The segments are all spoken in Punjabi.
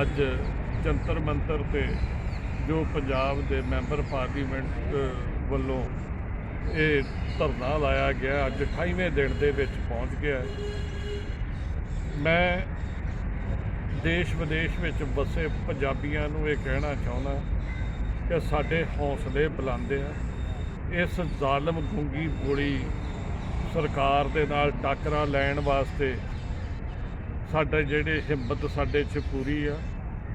ਅੱਜ ਜੰਤਰ ਮੰਤਰ ਤੇ ਜੋ ਪੰਜਾਬ ਦੇ ਮੈਂਬਰ ਪਾਰਲੀਮੈਂਟ ਵੱਲੋਂ ਇਹ ਧਰਨਾ ਲਾਇਆ ਗਿਆ, ਅੱਜ 28ਵੇਂ ਦਿਨ ਦੇ ਵਿੱਚ ਪਹੁੰਚ ਗਿਆ ਮੈਂ ਦੇਸ਼ ਵਿਦੇਸ਼ ਵਿੱਚ ਵਸੇ ਪੰਜਾਬੀਆਂ ਨੂੰ ਇਹ ਕਹਿਣਾ ਚਾਹੁੰਦਾ ਕਿ ਸਾਡੇ ਹੌਸਲੇ ਬੁਲੰਦ ਆ। ਇਸ ਜ਼ਾਲਮ ਗੁੰਗੀ ਗੋਲੀ ਸਰਕਾਰ ਦੇ ਨਾਲ ਟੱਕਰਾ ਲੈਣ ਵਾਸਤੇ ਸਾਡੇ ਜਿਹੜੇ ਹਿੰਮਤ ਸਾਡੇ 'ਚ ਪੂਰੀ ਆ,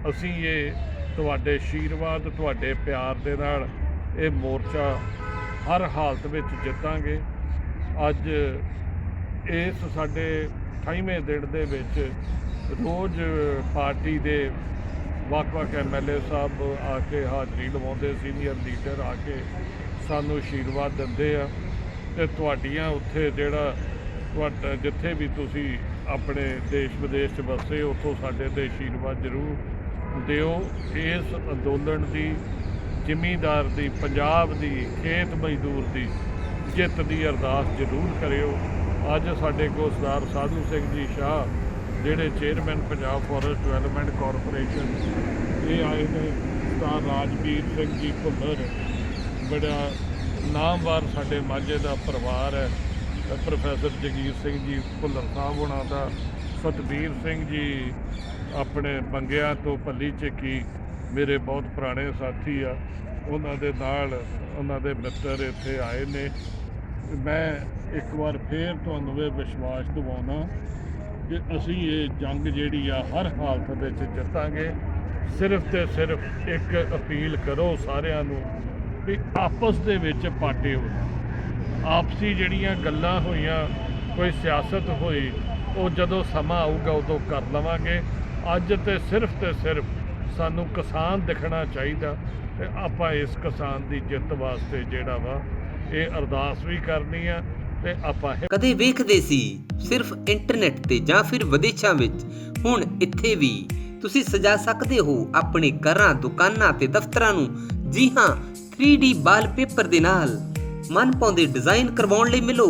ਅਸੀਂ ਇਹ ਤੁਹਾਡੇ ਆਸ਼ੀਰਵਾਦ ਤੁਹਾਡੇ ਪਿਆਰ ਦੇ ਨਾਲ ਇਹ ਮੋਰਚਾ ਹਰ ਹਾਲਤ ਵਿੱਚ ਜਿੱਤਾਂਗੇ। ਅੱਜ ਇਸ ਸਾਡੇ 28ਵੇਂ ਦਿਨ ਦੇ ਵਿੱਚ ਰੋਜ਼ ਪਾਰਟੀ ਦੇ ਵੱਖ-ਵੱਖ ਐਮਐਲਏ ਸਾਹਿਬ ਆ ਕੇ ਹਾਜ਼ਰੀ ਲਵਾਉਂਦੇ, ਸੀਨੀਅਰ ਲੀਡਰ ਆ ਕੇ ਸਾਨੂੰ ਆਸ਼ੀਰਵਾਦ ਦਿੰਦੇ ਆ। ਤੇ ਤੁਹਾਡੀਆਂ ਉੱਥੇ ਜਿਹੜਾ ਤੁਹਾਡਾ ਜਿੱਥੇ ਵੀ ਤੁਸੀਂ ਆਪਣੇ ਦੇਸ਼ ਵਿਦੇਸ਼ 'ਚ ਵਸੇ, ਉੱਥੋਂ ਸਾਡੇ ਤੇ ਆਸ਼ੀਰਵਾਦ ਜ਼ਰੂਰ ਦਿਓ। ਇਸ ਅੰਦੋਲਨ ਦੀ ਜ਼ਿਮੀਂਦਾਰ ਦੀ, ਪੰਜਾਬ ਦੀ, ਖੇਤ ਮਜ਼ਦੂਰ ਦੀ ਜਿੱਤ ਦੀ ਅਰਦਾਸ ਜ਼ਰੂਰ ਕਰਿਓ। ਅੱਜ ਸਾਡੇ ਕੋਲ ਸਰਦਾਰ ਸਾਧੂ ਸਿੰਘ ਜੀ ਸ਼ਾਹ, ਜਿਹੜੇ chairman Punjab forest development corporation ਇਹ ਆਏ ਨੇ, ਸਰਦਾਰ ਰਾਜਵੀਰ ਸਿੰਘ ਜੀ ਭੁੱਲਰ ਬੜਾ ਨਾਮਵਾਰ ਸਾਡੇ ਮਾਝੇ ਦਾ ਪਰਿਵਾਰ ਹੈ। ਪ੍ਰੋਫੈਸਰ ਜਗੀਰ ਸਿੰਘ ਜੀ ਭੁੱਲਰ ਸਾਹਿਬ ਉਹਨਾਂ ਦਾ, ਸਤਬੀਰ ਸਿੰਘ ਜੀ ਆਪਣੇ ਬੰਗਿਆਂ ਤੋਂ ਪੱਲੀ ਚੱਕੀ ਮੇਰੇ ਬਹੁਤ ਪੁਰਾਣੇ ਸਾਥੀ ਆ। ਉਹਨਾਂ ਦੇ ਨਾਲ ਉਹਨਾਂ ਦੇ ਮਿੱਤਰ ਇੱਥੇ ਆਏ ਨੇ। ਮੈਂ ਇੱਕ ਵਾਰ ਫੇਰ ਤੁਹਾਨੂੰ ਇਹ ਵਿਸ਼ਵਾਸ ਦਿਵਾਉਣਾ ਕਿ ਅਸੀਂ ਇਹ ਜੰਗ ਜਿਹੜੀ ਆ, ਹਰ ਹਾਲਤ ਵਿੱਚ ਜਿੱਤਾਂਗੇ। ਸਿਰਫ ਤੇ ਸਿਰਫ ਇੱਕ ਅਪੀਲ ਕਰੋ ਸਾਰਿਆਂ ਨੂੰ ਵੀ ਆਪਸ ਦੇ ਵਿੱਚ ਪਾਟੇ ਹੋ ਆਪਸੀ ਜਿਹੜੀਆਂ ਗੱਲਾਂ ਹੋਈਆਂ, ਕੋਈ ਸਿਆਸਤ ਹੋਈ, ਉਹ ਜਦੋਂ ਸਮਾਂ ਆਊਗਾ ਉਦੋਂ ਕਰ ਲਵਾਂਗੇ। ਅੱਜ ਤੇ ਸਿਰਫ ਤੇ ਸਿਰਫ ਸਾਨੂੰ ਕਿਸਾਨ ਦਿਖਣਾ ਚਾਹੀਦਾ ਤੇ ਆਪਾਂ ਇਸ ਕਿਸਾਨ ਦੀ ਜਿੱਤ ਵਾਸਤੇ ਜਿਹੜਾ ਵਾ, ਇਹ ਅਰਦਾਸ ਵੀ ਕਰਨੀ ਆ ਤੇ ਆਪਾਂ ਕਦੇ ਵੇਖਦੇ ਸੀ ਸਿਰਫ ਇੰਟਰਨੈਟ ਤੇ ਜਾਂ ਫਿਰ ਵਿਦੇਸ਼ਾਂ ਵਿੱਚ? ਹੁਣ ਇੱਥੇ ਵੀ ਤੁਸੀਂ ਸਜਾ ਸਕਦੇ ਹੋ ਆਪਣੇ ਘਰਾਂ, ਦੁਕਾਨਾਂ ਤੇ ਦਫ਼ਤਰਾਂ ਨੂੰ। ਜੀ ਹਾਂ 3D ਵਾਲਪੇਪਰ ਦੇ ਨਾਲ। ਮਨ ਡਿਜ਼ਾਈਨ ਕਰਵਾਉਣ ਲਈ ਮਿਲੋ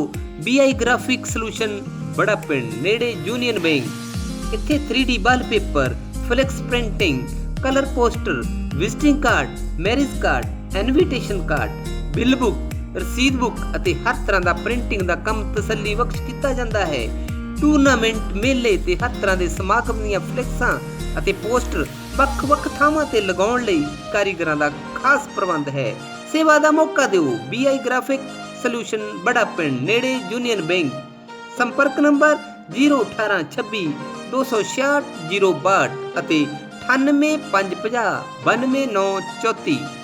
BI ਗ੍ਰਾਫਿਕ ਸੋਲੂਸ਼ਨ ਬੜਾ ਪਿੰਡ, ਨੇੜੇ ਯੂਨੀਅਨ ਬੈਂਕ ਇੱਥੇ 3D wallpaper flex printing colour poster visiting card marriage card invitation card bill book ਰਸੀਦ ਬੁੱਕ ਅਤੇ ਹਰ ਤਰ੍ਹਾਂ ਦਾ ਪ੍ਰਿੰਟਿੰਗ ਦਾ ਕੰਮ ਤਸੱਲੀ ਬਖਸ਼ ਕੀਤਾ ਜਾਂਦਾ ਹੈ। ਟੂਰਨਾਮੈਂਟ ਮੇਲੇ ਤੇ ਹਰ ਤਰ੍ਹਾਂ ਦੇ ਸਮਾਗਮ ਦੀਆਂ ਫਲੈਕਸਾਂ ਅਤੇ ਪੋਸਟਰ ਵੱਖ-ਵੱਖ ਥਾਵਾਂ ਤੇ ਲਗਾਉਣ ਲਈ ਕਾਰੀਗਰਾਂ ਦਾ ਖਾਸ ਪ੍ਰਬੰਧ ਹੈ। ਸੇਵਾ ਦਾ ਮੌਕਾ ਦਿਓ। BI ਗ੍ਰਾਫਿਕ ਸੋਲੂਸ਼ਨ ਬੜਾ ਪਿੰਡ, ਨੇੜੇ ਯੂਨੀਅਨ ਬੈਂਕ ਸੰਪਰਕ ਨੰਬਰ 01826 266 062 ਅਤੇ 98550 92934